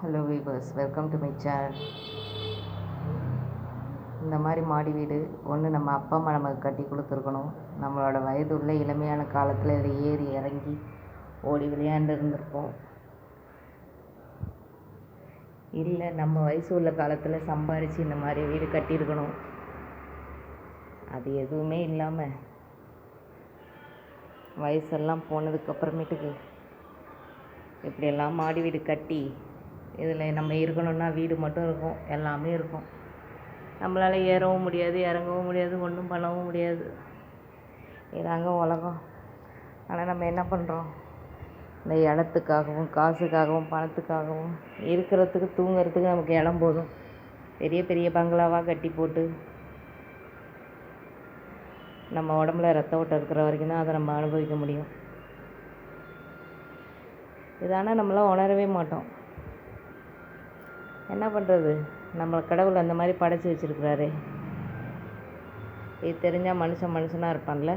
Hello viewers welcome to my channel இந்த மாதிரி மாடி வீடு ஒன்று நம்ம அப்பா அம்மா நமக்கு கட்டி கொடுத்துருக்கணும். நம்மளோட வயது உள்ள இளமையான காலத்தில் இதில் ஏறி இறங்கி ஓடி விளையாண்டு இருந்திருப்போம். இல்லை நம்ம வயசு உள்ள காலத்தில் சம்பாரித்து இந்த மாதிரி வீடு கட்டியிருக்கணும். அது எதுவுமே இல்லாமல் வயசெல்லாம் போனதுக்கப்புறமேட்டுக்கு இப்படியெல்லாம் மாடி வீடு கட்டி இதில் நம்ம இருக்கணும்னா வீடு மட்டும் இருக்கும் எல்லாமே இருக்கும். நம்மளால் ஏறவும் முடியாது இறங்கவும் முடியாது ஒன்றும் பண்ணவும் முடியாது. இதாங்க உலகம். ஆனால் நம்ம என்ன பண்ணுறோம் இந்த இடத்துக்காகவும் காசுக்காகவும் பணத்துக்காகவும் இருக்கிறதுக்கு தூங்குறதுக்கு நமக்கு இடம் போதும். பெரிய பெரிய பங்களாவாக கட்டி போட்டு நம்ம உடம்புல ரத்த ஓட்டம் இருக்கிற வரைக்கும் தான் அதை நம்ம அனுபவிக்க முடியும். இதானால் நம்மளாம் உணரவே மாட்டோம். என்ன பண்ணுறது நம்மளை கடவுள் அந்த மாதிரி படைச்சி வச்சுருக்குறாரு. இது தெரிஞ்சால் மனுஷன் மனுஷனாக இருப்பான்ல?